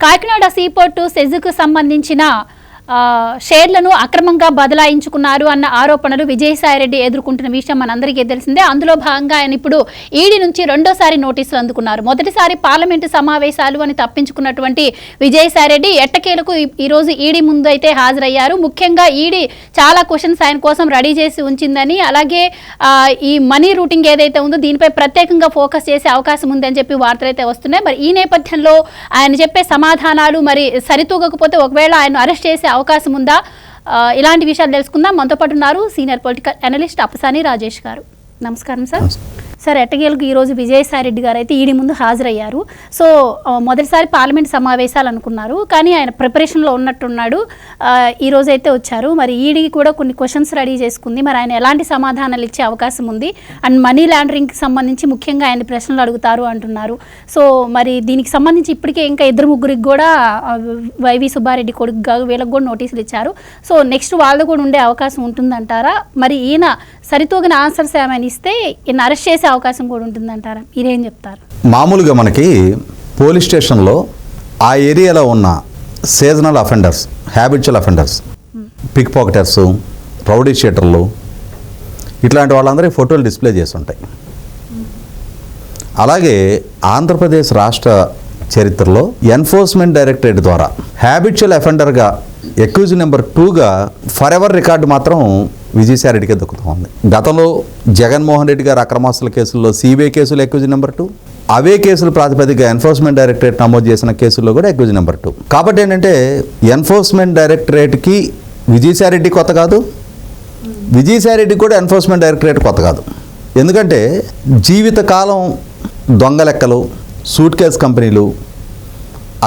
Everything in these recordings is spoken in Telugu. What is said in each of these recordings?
కాకినాడ సీపోర్టు సెజుకు సంబంధించిన షేర్లను అక్రమంగా బదలాయించుకున్నారు అన్న ఆరోపణలు విజయసాయిరెడ్డి ఎదుర్కొంటున్న విషయం మనందరికీ తెలిసిందే. అందులో భాగంగా ఆయన ఇప్పుడు ఈడీ నుంచి రెండోసారి నోటీసులు అందుకున్నారు. మొదటిసారి పార్లమెంటు సమావేశాలు అని తప్పించుకున్నటువంటి విజయసాయిరెడ్డి ఎట్టకేలకు ఈరోజు ఈడీ ముందు అయితే హాజరయ్యారు. ముఖ్యంగా ఈడీ చాలా క్వశ్చన్స్ ఆయన కోసం రెడీ చేసి ఉంచిందని అలాగే ఈ మనీ రూటింగ్ ఏదైతే ఉందో దీనిపై ప్రత్యేకంగా ఫోకస్ చేసే అవకాశం ఉందని చెప్పి వార్తలు అయితే వస్తున్నాయి. మరి ఈ నేపథ్యంలో ఆయన చెప్పే సమాధానాలు మరి సరితూగకపోతే ఒకవేళ ఆయన అరెస్ట్ చేసే అవకాశం ఉందా? ఇలాంటి విషయాలు తెలుసుకుందాం. మనతో పాటు ఉన్నారు senior political analyst Appasani Rajesh గారు. నమస్కారం సార్. సార్ ఎట్టగేలకు ఈరోజు విజయసాయిరెడ్డి గారు అయితే ఈడీ ముందు హాజరయ్యారు. సో మొదటిసారి పార్లమెంట్ సమావేశాలు అనుకున్నారు కానీ ఆయన ప్రిపరేషన్లో ఉన్నట్టున్నాడు. ఈరోజు అయితే వచ్చారు. మరి ఈడీ కూడా కొన్ని క్వశ్చన్స్ రెడీ చేసుకుంది. మరి ఆయన ఎలాంటి సమాధానాలు ఇచ్చే అవకాశం ఉంది? అండ్ మనీ లాండరింగ్కి సంబంధించి ముఖ్యంగా ఆయన ప్రశ్నలు అడుగుతారు అంటున్నారు. సో మరి దీనికి సంబంధించి ఇప్పటికే ఇంకా ఇద్దరు ముగ్గురికి కూడా వైవి సుబ్బారెడ్డి కొడుకు వీళ్ళకి కూడా నోటీసులు ఇచ్చారు. సో నెక్స్ట్ వాళ్ళు కూడా ఉండే అవకాశం ఉంటుందంటారా? మరి ఈయన సరితూగిన ఆన్సర్స్ ఏమైనా ఇస్తే ఈయన అరెస్ట్ చేసే అవకాశం కూడా ఉంటుందంటారా? మీరేం చెప్తారు? మామూలుగా మనకి పోలీస్ స్టేషన్లో ఆ ఏరియాలో ఉన్న seasonal offenders habitual offenders pick pocketers rowdy షీటర్లు ఇట్లాంటి వాళ్ళందరికీ ఫోటోలు డిస్ప్లే చేసి ఉంటాయి. అలాగే ఆంధ్రప్రదేశ్ రాష్ట్ర చరిత్రలో ఎన్ఫోర్స్మెంట్ డైరెక్టరేట్ ద్వారా హ్యాబిచువల్ అఫెండర్గా ఎక్యూజ్ నెంబర్ టూగా ఫర్ ఎవర్ రికార్డు మాత్రం విజయసాయిరెడ్డికే దక్కుతూ ఉంది. గతంలో జగన్మోహన్ రెడ్డి గారు అక్రమాస్తుల కేసుల్లో సిబిఐ కేసులు ఎక్యూజ్ నెంబర్ టూ అవే కేసులు ప్రాతిపదికగా ఎన్ఫోర్స్మెంట్ డైరెక్టరేట్ నమోదు చేసిన కేసుల్లో కూడా ఎక్యూజ్ నెంబర్ టూ కాబట్టి ఏంటంటే ఎన్ఫోర్స్మెంట్ డైరెక్టరేట్కి విజయసాయిరెడ్డి కొత్త కాదు విజయసాయిరెడ్డి కూడా ఎన్ఫోర్స్మెంట్ డైరెక్టరేట్ కొత్త కాదు. ఎందుకంటే జీవితకాలం దొంగ లెక్కలు సూట్ కేస్ కంపెనీలు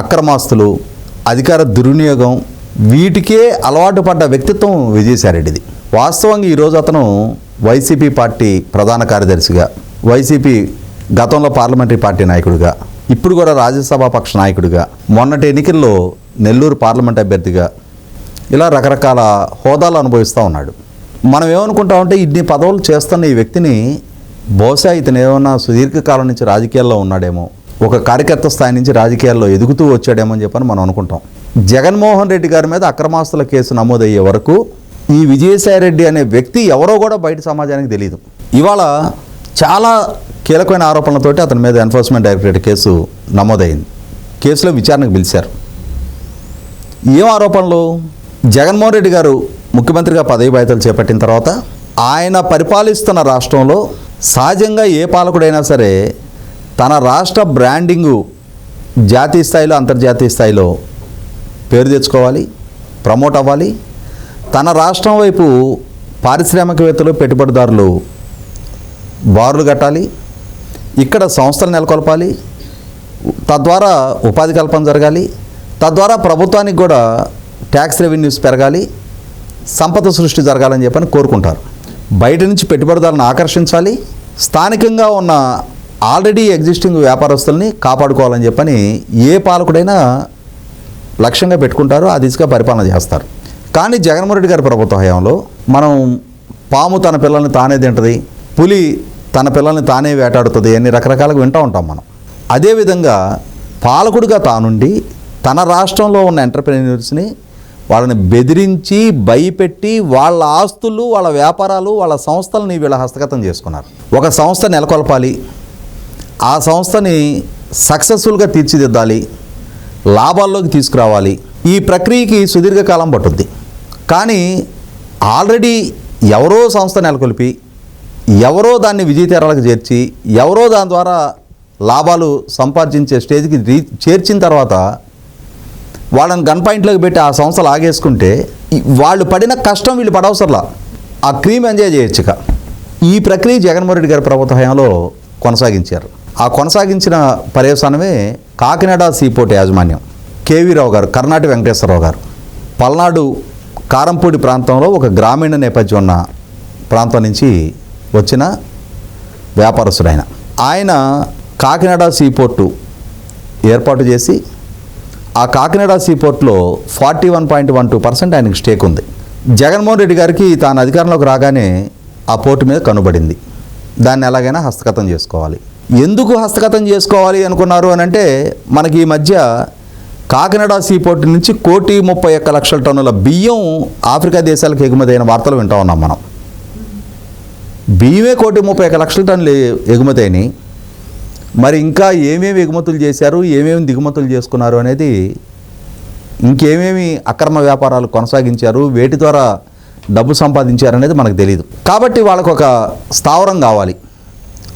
అక్రమాస్తులు అధికార దుర్వినియోగం వీటికే అలవాటు పడ్డ వ్యక్తిత్వం విజయసాయిరెడ్డిది. వాస్తవంగా ఈరోజు అతను వైసీపీ పార్టీ ప్రధాన కార్యదర్శిగా వైసీపీ గతంలో పార్లమెంటరీ పార్టీ నాయకుడిగా ఇప్పుడు కూడా రాజ్యసభ పక్ష నాయకుడిగా మొన్నటి ఎన్నికల్లో నెల్లూరు పార్లమెంట్ అభ్యర్థిగా ఇలా రకరకాల హోదాలు అనుభవిస్తూ ఉన్నాడు. మనం ఏమనుకుంటామంటే ఇన్ని పదవులు చేస్తున్న ఈ వ్యక్తిని బహుశా ఇతను ఏమన్నా సుదీర్ఘకాలం నుంచి రాజకీయాల్లో ఉన్నాడేమో ఒక కార్యకర్త స్థాయి నుంచి రాజకీయాల్లో ఎదుగుతూ వచ్చాడేమో అని చెప్పని మనం అనుకుంటాం. జగన్మోహన్ రెడ్డి గారి మీద అక్రమాస్తుల కేసు నమోదయ్యే వరకు ఈ విజయసాయి రెడ్డి అనే వ్యక్తి ఎవరో కూడా బయట సమాజానికి తెలియదు ఇవాళ చాలా కీలకమైన ఆరోపణలతోటి అతని మీద ఎన్ఫోర్స్మెంట్ డైరెక్టరేట్ కేసు నమోదైంది. కేసులో విచారణకు పిలిచారు. ఏం ఆరోపణలు? జగన్మోహన్ రెడ్డి గారు ముఖ్యమంత్రిగా పదవి బాధ్యతలు చేపట్టిన తర్వాత ఆయన పరిపాలిస్తున్న రాష్ట్రంలో సహజంగా ఏ పాలకుడైనా సరే తన రాష్ట్ర బ్రాండింగు జాతీయ స్థాయిలో అంతర్జాతీయ స్థాయిలో పేరు తెచ్చుకోవాలి ప్రమోట్ అవ్వాలి తన రాష్ట్రం వైపు పారిశ్రామికవేత్తలు పెట్టుబడిదారులు బారులు కట్టాలి ఇక్కడ సంస్థలు నెలకొల్పాలి తద్వారా ఉపాధి కల్పన జరగాలి తద్వారా ప్రభుత్వానికి కూడా ట్యాక్స్ రెవెన్యూస్ పెరగాలి సంపద సృష్టి జరగాలని చెప్పని కోరుకుంటారు. బయట నుంచి పెట్టుబడిదారులను ఆకర్షించాలి స్థానికంగా ఉన్న ఆల్రెడీ ఎగ్జిస్టింగ్ వ్యాపారస్తుల్ని కాపాడుకోవాలని చెప్పని ఏ పాలకుడైనా లక్ష్యంగా పెట్టుకుంటారో ఆ దిశగా పరిపాలన చేస్తారు. కానీ జగన్మోహన్ రెడ్డి గారి ప్రభుత్వ హయాంలో మనం పాము తన పిల్లల్ని తానే తింటది పులి తన పిల్లల్ని తానే వేటాడుతుంది అన్ని రకరకాలుగా వింటూ ఉంటాం మనం. అదేవిధంగా పాలకుడిగా తానుండి తన రాష్ట్రంలో ఉన్న ఎంటర్ప్రెన్యూర్స్ని వాళ్ళని బెదిరించి భయపెట్టి వాళ్ళ ఆస్తులు వాళ్ళ వ్యాపారాలు వాళ్ళ సంస్థలని వీళ్ళ హస్తగతం చేసుకున్నారు. ఒక సంస్థ నెలకొల్పాలి. ఆ సంస్థని సక్సెస్ఫుల్గా తీర్చిదిద్దాలి. లాభాల్లోకి తీసుకురావాలి. ఈ ప్రక్రియకి సుదీర్ఘకాలం పట్టుద్ది. కానీ ఆల్రెడీ ఎవరో సంస్థ నెలకొల్పి ఎవరో దాన్ని విజయతీరాలకు చేర్చి ఎవరో దాని ద్వారా లాభాలు సంపాదించే స్టేజ్కి రీ చేర్చిన తర్వాత వాళ్ళని గన్ పాయింట్లోకి పెట్టి ఆ సంస్థలు ఆగేసుకుంటే వాళ్ళు పడిన కష్టం వీళ్ళు పడవసరలా. ఆ క్రీమ్ ఎంజాయ్ చేయొచ్చు ఈ ప్రక్రియ జగన్మోహన్ రెడ్డి గారి ప్రభుత్వ హయాంలో కొనసాగించారు. ఆ కొనసాగించిన పర్యవసానమే కాకినాడ సీపోర్ట్ యాజమాన్యం. కేవీ రావు గారు కర్ణాటి వెంకటేశ్వరరావు గారు. పల్నాడు కారంపూడి ప్రాంతంలో ఒక గ్రామీణ నేపథ్యం ఉన్న ప్రాంతం నుంచి వచ్చిన వ్యాపారస్తుడైన. ఆయన కాకినాడ సీపోర్టు ఏర్పాటు చేసి ఆ Kakinada సీపోర్ట్లో forty one point one two percent ఆయనకి స్టేక్ ఉంది. జగన్మోహన్ రెడ్డి గారికి తాను అధికారంలోకి రాగానే ఆ పోర్టు మీద కనుబడింది. దాన్ని ఎలాగైనా హస్తగతం చేసుకోవాలి. ఎందుకు హస్తగతం చేసుకోవాలి అనుకున్నారు అని అంటే మనకి ఈ మధ్య కాకినాడ సీపోర్ట్ నుంచి కోటి ముప్పై ఒక్క లక్షల టన్నుల బియ్యం ఆఫ్రికా దేశాలకు ఎగుమతి అయిన వార్తలు వింటా ఉన్నాం మనం. బియ్యమే కోటి ముప్పై ఒక్క లక్షల టన్నులు ఎగుమతి అయినాయి మరి ఇంకా ఏమేమి ఎగుమతులు చేశారు ఏమేమి దిగుమతులు చేసుకున్నారు అనేది ఇంకేమేమి అక్రమ వ్యాపారాలు కొనసాగించారు వేటి ద్వారా డబ్బు సంపాదించారనేది మనకు తెలియదు కాబట్టి వాళ్ళకు ఒక స్థావరం కావాలి.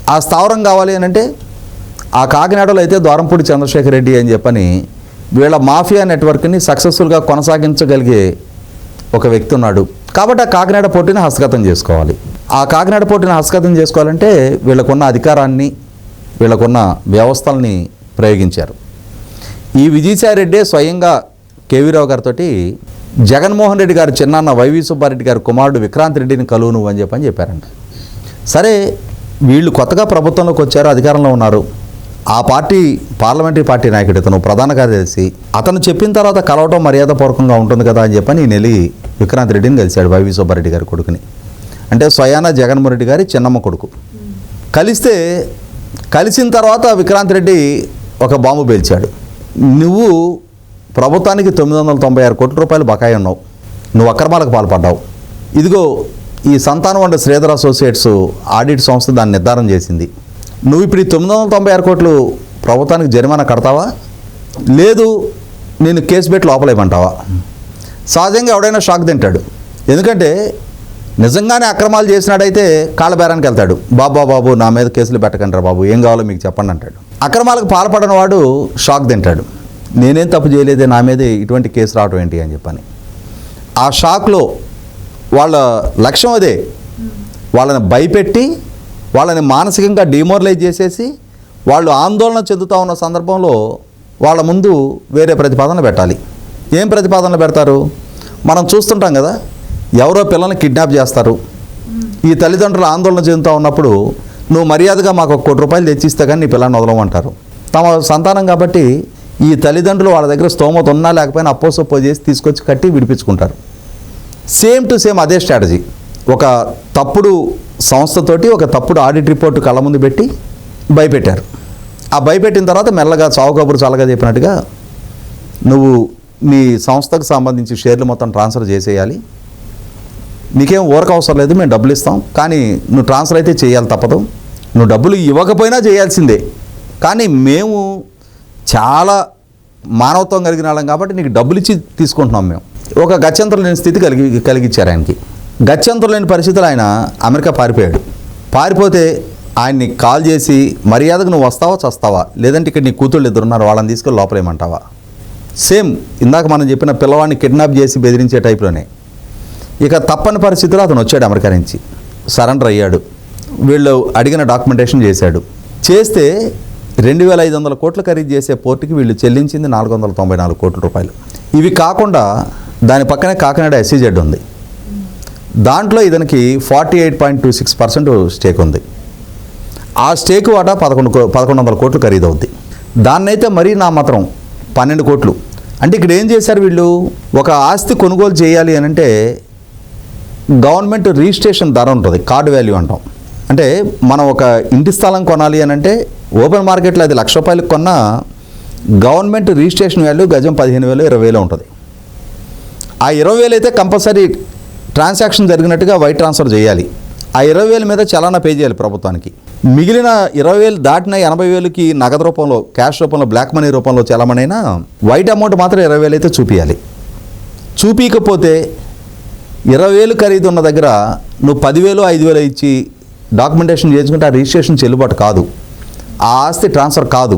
ఆ స్థావరం కావాలి అని అంటే ఆ కాకినాడలో అయితే ద్వారంపూడి చంద్రశేఖర్ రెడ్డి అని చెప్పని వీళ్ళ మాఫియా నెట్వర్క్ని సక్సెస్ఫుల్గా కొనసాగించగలిగే ఒక వ్యక్తి ఉన్నాడు. కాబట్టి ఆ కాకినాడ పోటీని హస్తగతం చేసుకోవాలి. ఆ కాకినాడ పోటీని హస్తగతం చేసుకోవాలంటే వీళ్ళకున్న అధికారాన్ని వీళ్ళకున్న వ్యవస్థల్ని ప్రయోగించారు. ఈ విజయసాయిరెడ్డి స్వయంగా కేవీరావు గారితో జగన్మోహన్ రెడ్డి గారు చిన్నాన్న వైవి సుబ్బారెడ్డి గారి కుమారుడు విక్రాంత్ రెడ్డిని కలువు నువ్వు అని చెప్పని చెప్పారంట. సరే వీళ్ళు కొత్తగా ప్రభుత్వంలోకి వచ్చారు అధికారంలో ఉన్నారు. ఆ పార్టీ పార్లమెంటరీ పార్టీ నాయకుడు ఇతను ప్రధాన కార్యదర్శి. అతను చెప్పిన తర్వాత కలవటం మర్యాదపూర్వకంగా ఉంటుంది కదా అని చెప్పని నేను వెళ్ళి విక్రాంత్ రెడ్డిని కలిశాడు వైవి సుబ్బారెడ్డి గారి కొడుకుని. అంటే స్వయాన జగన్మోహన్ రెడ్డి గారి చిన్నమ్మ కొడుకు. కలిస్తే కలిసిన తర్వాత విక్రాంత్ రెడ్డి ఒక బాంబు పేల్చాడు. నువ్వు ప్రభుత్వానికి తొమ్మిది వందల తొంభై ఆరు కోట్ల రూపాయలు బకాయి ఉన్నావు. నువ్వు అక్రమాలకు పాల్పడ్డావు. ఇదిగో ఈ సంతానం వండ శ్రీధర్ అసోసియేట్స్ ఆడిట్ సంస్థ దాన్ని నిర్ధారణ చేసింది. నువ్వు ఇప్పుడు ఈ తొమ్మిది వందల తొంభై ఆరు కోట్లు ప్రభుత్వానికి జరిమానా కడతావా? లేదు నేను కేసు పెట్టి లోపలేమంటావా సహజంగా ఎవడైనా షాక్ తింటాడు. ఎందుకంటే నిజంగానే అక్రమాలు చేసినాడైతే కాళ్ళబేరానికి వెళ్తాడు. బాబా బాబు నా మీద కేసులు పెట్టకండి రా బాబు ఏం కావాలో మీకు చెప్పండి అంటాడు. అక్రమాలకు పాల్పడిన వాడు షాక్ తింటాడు. నేనేం తప్పు చేయలేదే నా మీద ఇటువంటి కేసు రావడం ఏంటి అని చెప్పని. ఆ షాక్లో వాళ్ళ లక్ష్యం అదే. వాళ్ళని భయపెట్టి వాళ్ళని మానసికంగా డిమోరలైజ్ చేసేసి వాళ్ళు ఆందోళన చెందుతూ ఉన్న సందర్భంలో వాళ్ళ ముందు వేరే ప్రతిపాదన పెట్టాలి. ఏం ప్రతిపాదనలు పెడతారు? మనం చూస్తుంటాం కదా ఎవరో పిల్లల్ని కిడ్నాప్ చేస్తారు. ఈ తల్లిదండ్రులు ఆందోళన చెందుతూ ఉన్నప్పుడు నువ్వు మర్యాదగా మాకు ఒక కోటి రూపాయలు తెచ్చిస్తే కానీ నీ పిల్లల్ని వదలమంటారు. తమ సంతానం కాబట్టి ఈ తల్లిదండ్రులు వాళ్ళ దగ్గర స్తోమత ఉన్నా లేకపోయినా అప్పో సొప్పో చేసి తీసుకొచ్చి కట్టి విడిపించుకుంటారు. సేమ్ టు సేమ్ అదే స్ట్రాటజీ ఒక తప్పుడు సంస్థతోటి ఒక తప్పుడు ఆడిట్ రిపోర్ట్ కళ్ళ ముందు పెట్టి భయపెట్టారు. ఆ భయపెట్టిన తర్వాత మెల్లగా చావు కబురు చల్లగా చెప్పినట్టుగా నువ్వు నీ సంస్థకు సంబంధించి షేర్లు మొత్తం ట్రాన్స్ఫర్ చేసేయాలి. నీకేం ఊరక అవసరం లేదు మేము డబ్బులు ఇస్తాం. కానీ నువ్వు ట్రాన్స్ఫర్ అయితే చేయాలి తప్పదు. నువ్వు డబ్బులు ఇవ్వకపోయినా చేయాల్సిందే. కానీ మేము చాలా మానవత్వం కలిగిన వాళ్ళం కాబట్టి నీకు డబ్బులు ఇచ్చి తీసుకుంటున్నాం మేము. ఒక గత్యంతరం లేని స్థితి కలిగి కలిగించారు ఆయనకి. గత్యంతరం లేని పరిస్థితులు ఆయన అమెరికా పారిపోయాడు. పారిపోతే ఆయన్ని కాల్ చేసి మర్యాదకు నువ్వు వస్తావా చస్తావా? లేదంటే ఇక్కడ నీ కూతుళ్ళు ఇద్దరు ఉన్నారు వాళ్ళని తీసుకొని లోపలేమంటావా సేమ్ ఇందాక మనం చెప్పిన పిల్లవాడిని కిడ్నాప్ చేసి బెదిరించే టైప్లోనే. ఇక తప్పని పరిస్థితిలో అతను వచ్చాడు అమెరికా నుంచి. సరెండర్ అయ్యాడు. వీళ్ళు అడిగిన డాక్యుమెంటేషన్ చేశాడు. చేస్తే రెండు వేల ఐదు వందల కోట్లు ఖరీదు చేసే పోర్టుకి వీళ్ళు చెల్లించింది నాలుగు వందల తొంభై నాలుగు కోట్ల రూపాయలు. ఇవి కాకుండా దాని పక్కనే కాకినాడ ఎస్సీజెడ్ ఉంది. దాంట్లో ఇతనికి forty eight point two six percent stake ఉంది. ఆ స్టేక్ వాటా పదకొండు కో- పదకొండు వందల కోట్లు ఖరీదవుద్ది. దాన్నైతే మరీ నా మాత్రం పన్నెండు కోట్లు. అంటే ఇక్కడ ఏం చేశారు వీళ్ళు? ఒక ఆస్తి కొనుగోలు చేయాలి అని అంటే గవర్నమెంట్ రిజిస్ట్రేషన్ ధర ఉంటుంది కార్డు వాల్యూ అంటాం. అంటే మనం ఒక ఇంటి స్థలం కొనాలి అని అంటే ఓపెన్ మార్కెట్లో అది లక్ష రూపాయలకు కొన్నా గవర్నమెంట్ రిజిస్ట్రేషన్ వాల్యూ గజం పదిహేను వేలు ఇరవై వేలు ఉంటుంది. ఆ ఇరవై వేలు అయితే కంపల్సరీ ట్రాన్సాక్షన్ జరిగినట్టుగా వైట్ ట్రాన్స్ఫర్ చేయాలి. ఆ ఇరవై వేల మీద చలానా పే చేయాలి ప్రభుత్వానికి. మిగిలిన ఇరవై వేలు దాటిన ఎనభై వేలకి నగదు రూపంలో క్యాష్ రూపంలో బ్లాక్ మనీ రూపంలో చలమనైనా వైట్ అమౌంట్ మాత్రం ఇరవై వేలు అయితే చూపించాలి చూపించకపోతే ఇరవై వేలు ఖరీదు ఉన్న దగ్గర నువ్వు పదివేలు ఐదు వేలు ఇచ్చి డాక్యుమెంటేషన్ చేసుకుంటే ఆ రిజిస్ట్రేషన్ చెల్లుబాటు కాదు. ఆ ఆస్తి ట్రాన్స్ఫర్ కాదు.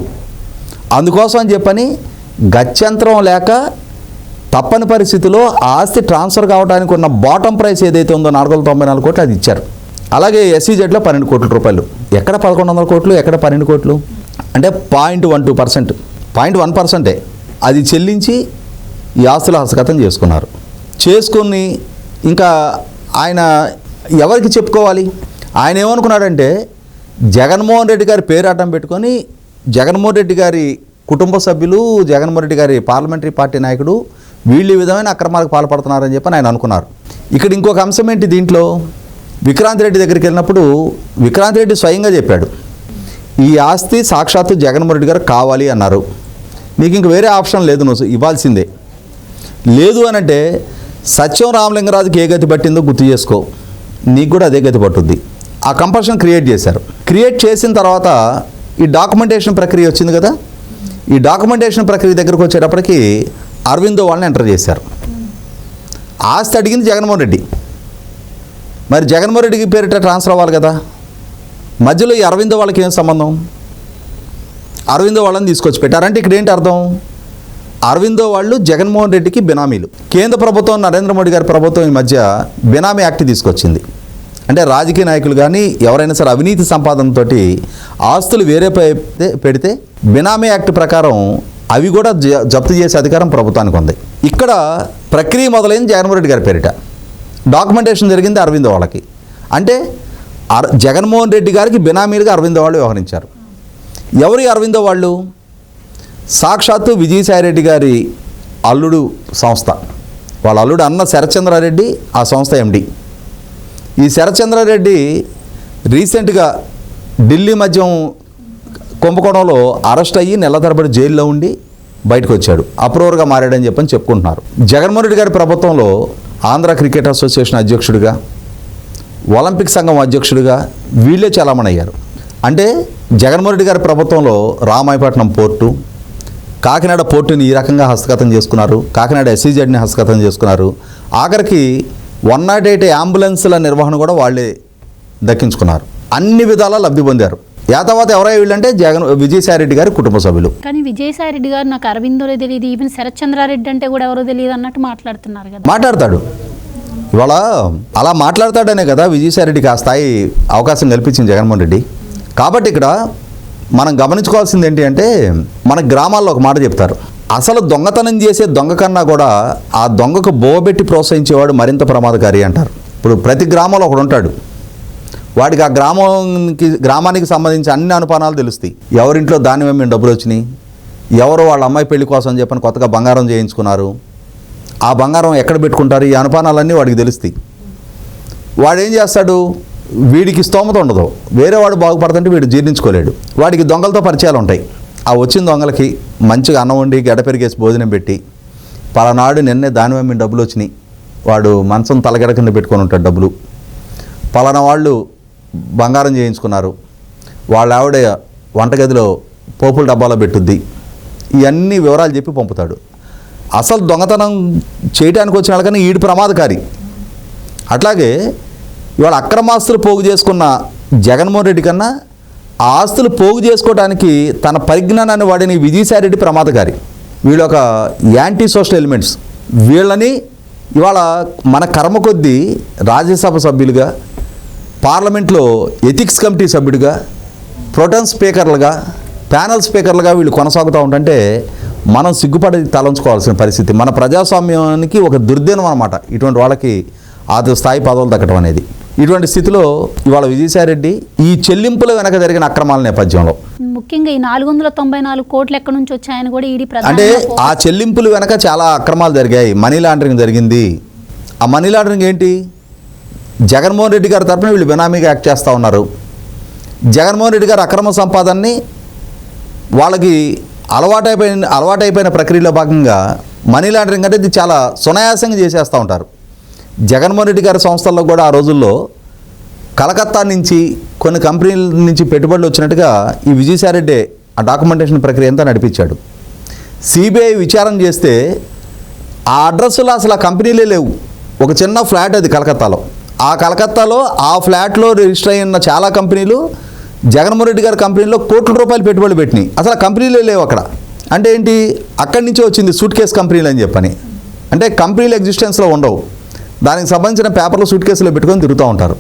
అందుకోసం అని చెప్పని గత్యంతరం లేక తప్పని పరిస్థితిలో ఆస్తి ట్రాన్స్ఫర్ కావడానికి ఉన్న బాటమ్ ప్రైస్ ఏదైతే ఉందో నాలుగు వందల తొంభై నాలుగు కోట్లు అది ఇచ్చారు. అలాగే ఎస్సీజెడ్లో పన్నెండు కోట్ల రూపాయలు. ఎక్కడ పదకొండు వందల కోట్లు ఎక్కడ పన్నెండు కోట్లు? అంటే point one two percent. Point one పర్సెంటే. అది చెల్లించి ఈ ఆస్తులు హస్తగతం చేసుకున్నారు. చేసుకొని ఇంకా ఆయన ఎవరికి చెప్పుకోవాలి? ఆయన ఏమనుకున్నాడంటే జగన్మోహన్ రెడ్డి గారి పేరు అడ్డం పెట్టుకొని జగన్మోహన్ రెడ్డి గారి కుటుంబ సభ్యులు జగన్మోహన్ రెడ్డి గారి పార్లమెంటరీ పార్టీ నాయకుడు వీళ్ళు ఈ విధమైన అక్రమాలకు పాల్పడుతున్నారని చెప్పి ఆయన అనుకున్నారు. ఇక్కడ ఇంకొక అంశం ఏంటి దీంట్లో? విక్రాంత్ రెడ్డి దగ్గరికి వెళ్ళినప్పుడు విక్రాంత్ రెడ్డి స్వయంగా చెప్పాడు. ఈ ఆస్తి సాక్షాత్తు జగన్మోహన్ రెడ్డి గారు కావాలి అన్నారు. నీకు ఇంక వేరే ఆప్షన్ లేదు నువ్వు ఇవ్వాల్సిందే. లేదు అని అంటే సత్యం రామలింగరాజుకి ఏ గతి పట్టిందో గుర్తు చేసుకో. నీకు కూడా అదే గతి పట్టుద్ది. ఆ కంపల్షన్ క్రియేట్ చేశారు. క్రియేట్ చేసిన తర్వాత ఈ డాక్యుమెంటేషన్ ప్రక్రియ వచ్చింది కదా? ఈ డాక్యుమెంటేషన్ ప్రక్రియ దగ్గరకు వచ్చేటప్పటికి అరవిందో వాళ్ళని ఎంటర్ చేశారు. ఆస్తి అడిగింది జగన్మోహన్ రెడ్డి. మరి జగన్మోహన్ రెడ్డికి పేరిట ట్రాన్స్ఫర్ అవ్వాలి కదా? మధ్యలో ఈ అరవిందో వాళ్ళకి ఏం సంబంధం? అరవిందో వాళ్ళని తీసుకొచ్చి పెట్టారంటే ఇక్కడ ఏంటి అర్థం? అరవిందో వాళ్ళు జగన్మోహన్ రెడ్డికి బినామీలు. కేంద్ర ప్రభుత్వం నరేంద్ర మోడీ గారి ప్రభుత్వం ఈ మధ్య బినామీ యాక్ట్ తీసుకొచ్చింది. అంటే రాజకీయ నాయకులు కానీ ఎవరైనా సరే అవినీతి సంపాదనతోటి ఆస్తులు వేరే పై- పెడితే బినామీ యాక్ట్ ప్రకారం అవి కూడా జ- జప్తు చేసే అధికారం ప్రభుత్వానికి ఉంది. ఇక్కడ ప్రక్రియ మొదలైంది జగన్మోహన్ రెడ్డి గారి పేరిట. డాక్యుమెంటేషన్ జరిగింది అరవిందో వాళ్ళకి. అంటే అర జగన్మోహన్ రెడ్డి గారికి బినామీలుగా అరవిందో వాళ్ళు వ్యవహరించారు. ఎవరి అరవిందో వాళ్ళు? సాక్షాత్తు విజయసాయిరెడ్డి గారి అల్లుడు సంస్థ. వాళ్ళ అల్లుడు అన్న శరచంద్రారెడ్డి ఆ సంస్థ ఎండి ఈ శరచంద్రారెడ్డి రీసెంట్గా ఢిల్లీ మద్యం కుంభకోణంలో అరెస్ట్ అయ్యి నెల తరబడి జైల్లో ఉండి బయటకు వచ్చాడు. అప్రూవర్గా మారాడని చెప్పని చెప్పుకుంటున్నారు. జగన్మోహన్ రెడ్డి గారి ప్రభుత్వంలో ఆంధ్ర క్రికెట్ అసోసియేషన్ అధ్యక్షుడిగా ఒలింపిక్ సంఘం అధ్యక్షుడిగా వీళ్ళే చలామణి అయ్యారు అంటే జగన్మోహన్ రెడ్డి గారి ప్రభుత్వంలో రామాయపట్నం పోర్టు కాకినాడ పోర్టుని ఈ రకంగా హస్తగతం చేసుకున్నారు. కాకినాడ ఎస్సీజెడ్ని హస్తగతం చేసుకున్నారు. ఆఖరికి వన్ నాట్ ఎయిట్ అంబులెన్స్ల నిర్వహణ కూడా వాళ్ళే దక్కించుకున్నారు. అన్ని విధాలా లబ్ధి పొందారు. యాతవాత ఎవరై వీళ్ళంటే జగన్ విజయసాయిరెడ్డి గారి కుటుంబ సభ్యులు. కానీ విజయసాయి రెడ్డి గారు నాకు అరవిందోలో తెలియదు ఈవెన్ శరత్ చంద్రారెడ్డి అంటే కూడా ఎవరో తెలియదు అన్నట్టు మాట్లాడుతున్నారు కదా. మాట్లాడతాడు. ఇవాళ అలా మాట్లాడతాడనే కదా విజయసాయిరెడ్డికి ఆ స్థాయి అవకాశం కల్పించింది జగన్మోహన్ రెడ్డి. కాబట్టి ఇక్కడ మనం గమనించుకోవాల్సింది ఏంటి అంటే మన గ్రామాల్లో ఒక మాట చెప్తారు. అసలు దొంగతనం చేసే దొంగ కన్నా కూడా ఆ దొంగకు బోబెట్టి ప్రోత్సహించేవాడు మరింత ప్రమాదకారి అంటారు. ఇప్పుడు ప్రతి గ్రామంలో ఒకడు ఉంటాడు. వాడికి ఆ గ్రామానికి గ్రామానికి సంబంధించి అన్ని అనుపానాలు తెలుస్తాయి. ఎవరింట్లో ధాన్యం మేము డబ్బులు వచ్చినాయి? ఎవరు వాళ్ళ అమ్మాయి పెళ్ళి కోసం చెప్పని కొత్తగా బంగారం చేయించుకున్నారు? ఆ బంగారం ఎక్కడ పెట్టుకుంటారు? ఈ అనుపానాలన్నీ వాడికి తెలుస్తాయి. వాడు ఏం చేస్తాడు? వీడికి స్తోమత ఉండదు. వేరే వాడు బాగుపడుతుంటే వీడు జీర్ణించుకోలేడు. వాడికి దొంగలతో పరిచయాలు ఉంటాయి. ఆ వచ్చిన దొంగలకి మంచిగా అన్నం వండి గడ్డ పెరిగేసి భోజనం పెట్టి పలానాడు నిన్నే దాని డబ్బులు వచ్చినాయి. వాడు మంచం తలగడ కింద పెట్టుకొని ఉంటాడు డబ్బులు. పలానా వాళ్ళు బంగారం చేయించుకున్నారు. వాళ్ళ ఆవిడ వంటగదిలో పోపుల డబ్బాలో పెట్టుద్ది. ఇవన్నీ వివరాలు చెప్పి పంపుతాడు. అసలు దొంగతనం చేయడానికి వచ్చిన వాళ్ళకన్నా ఈడు ప్రమాదకారి. అట్లాగే ఇవాళ అక్రమాస్తులు పోగు చేసుకున్న జగన్మోహన్ రెడ్డి కన్నా ఆ ఆస్తులు పోగు చేసుకోవడానికి తన పరిజ్ఞానాన్ని వాడిన విజయసాయిరెడ్డి ప్రమాదకారి. వీళ్ళు ఒక యాంటీ సోషల్ ఎలిమెంట్స్. వీళ్ళని ఇవాళ మన కర్మ కొద్దీ రాజ్యసభ సభ్యులుగా పార్లమెంట్లో ఎథిక్స్ కమిటీ సభ్యుడిగా ప్రొటన్ స్పీకర్లుగా ప్యానల్ స్పీకర్లుగా వీళ్ళు కొనసాగుతూ ఉంటుంటే మనం సిగ్గుపడి తలంచుకోవాల్సిన పరిస్థితి. మన ప్రజాస్వామ్యానికి ఒక దుర్దినం అనమాట ఇటువంటి వాళ్ళకి ఆ స్థాయి పదవులు దక్కడం అనేది. ఇటువంటి స్థితిలో ఇవాళ విజయసాయిరెడ్డి ఈ చెల్లింపుల వెనక జరిగిన అక్రమాల నేపథ్యంలో. ముఖ్యంగా ఈ నాలుగు వందల తొంభై నాలుగు కోట్లు ఎక్కడి నుంచి వచ్చాయని కూడా ఈడీ అంటే ఆ చెల్లింపుల వెనక చాలా అక్రమాలు జరిగాయి. మనీ లాండరింగ్ జరిగింది. ఆ మనీ లాండరింగ్ ఏంటి? జగన్మోహన్ రెడ్డి గారి తరఫున వీళ్ళు బినామీగా యాక్ట్ చేస్తూ ఉన్నారు. జగన్మోహన్ రెడ్డి గారు అక్రమ సంపాదనని వాళ్ళకి అలవాటైపోయిన అలవాటైపోయిన ప్రక్రియలో భాగంగా మనీ లాండరింగ్ అంటే ఇది చాలా సునాయాసంగా చేసేస్తూ ఉంటారు. జగన్మోహన్ రెడ్డి గారి సంస్థల్లో కూడా ఆ రోజుల్లో కలకత్తా నుంచి కొన్ని కంపెనీల నుంచి పెట్టుబడులు వచ్చినట్టుగా ఈ విజయసాయిరెడ్డి ఆ డాక్యుమెంటేషన్ ప్రక్రియ అంతా నడిపించాడు. సిబిఐ విచారణ చేస్తే ఆ అడ్రస్లో అసలు ఆ కంపెనీలే లేవు. ఒక చిన్న ఫ్లాట్ అది కలకత్తాలో. ఆ కలకత్తాలో ఆ ఫ్లాట్లో రిజిస్టర్ అయిన చాలా కంపెనీలు జగన్మోహన్ రెడ్డి గారి కంపెనీలో కోట్ల రూపాయలు పెట్టుబడులు పెట్టినాయి. అసలు కంపెనీలే లేవు అక్కడ. అంటే ఏంటి? అక్కడి నుంచే వచ్చింది సూట్ కేస్ కంపెనీలు అని చెప్పని. అంటే కంపెనీలు ఎగ్జిస్టెన్స్లో ఉండవు. దానికి సంబంధించిన పేపర్లు సూట్ కేసులో పెట్టుకొని తిరుగుతూ ఉంటారు.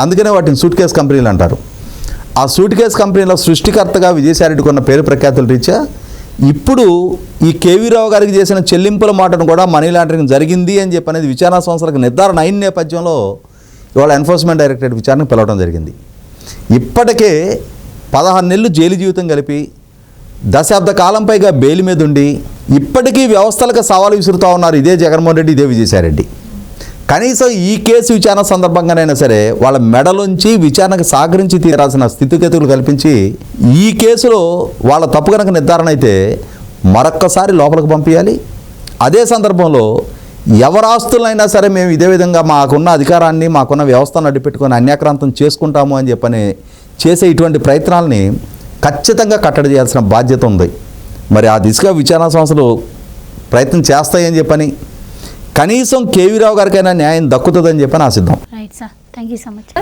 అందుకనే వాటిని సూట్ కేస్ కంపెనీలు అంటారు. ఆ సూట్ కేస్ కంపెనీలో సృష్టికర్తగా విజయసాయిరెడ్డికి ఉన్న పేరు ప్రఖ్యాతుల రీత్యా ఇప్పుడు ఈ కేవీరావు గారికి చేసిన చెల్లింపుల మాటను కూడా మనీ లాండరింగ్ జరిగింది అని చెప్పి అనేది విచారణ సంస్థలకు నిర్ధారణ అయిన నేపథ్యంలో ఇవాళ ఎన్ఫోర్స్మెంట్ డైరెక్టరేట్ విచారణకు పిలవడం జరిగింది. ఇప్పటికే పదహారు నెలలు జైలు జీవితం కలిపి దశాబ్ద కాలం పైగా బెయిల్ మీద ఉండి ఇప్పటికీ వ్యవస్థలకు సవాలు విసురుతూ ఉన్నారు ఇదే జగన్మోహన్ రెడ్డి ఇదే విజయసాయిరెడ్డి కనీసం ఈ కేసు విచారణ సందర్భంగానైనా సరే వాళ్ళ మెడలోంచి విచారణకు సహకరించి తీరాల్సిన స్థితిగతులు కల్పించి ఈ కేసులో వాళ్ళ తప్పు కనుక నిర్ధారణ అయితే మరొక్కసారి లోపలికి పంపించాలి అదే సందర్భంలో ఎవరాస్తులైనా సరే మేము ఇదే విధంగా మాకున్న అధికారాన్ని మాకున్న వ్యవస్థను అడ్డుపెట్టుకొని అన్యాక్రాంతం చేసుకుంటాము అని చెప్పని చేసే ఇటువంటి ప్రయత్నాలని ఖచ్చితంగా కట్టడి చేయాల్సిన బాధ్యత ఉంది. మరి ఆ దిశగా విచారణ సంస్థలు ప్రయత్నం చేస్తాయని చెప్పని కనీసం కేవీరావు గారికైనా న్యాయం దక్కుతుందని చెప్పని ఆశిద్దాం. Right sir thank you so much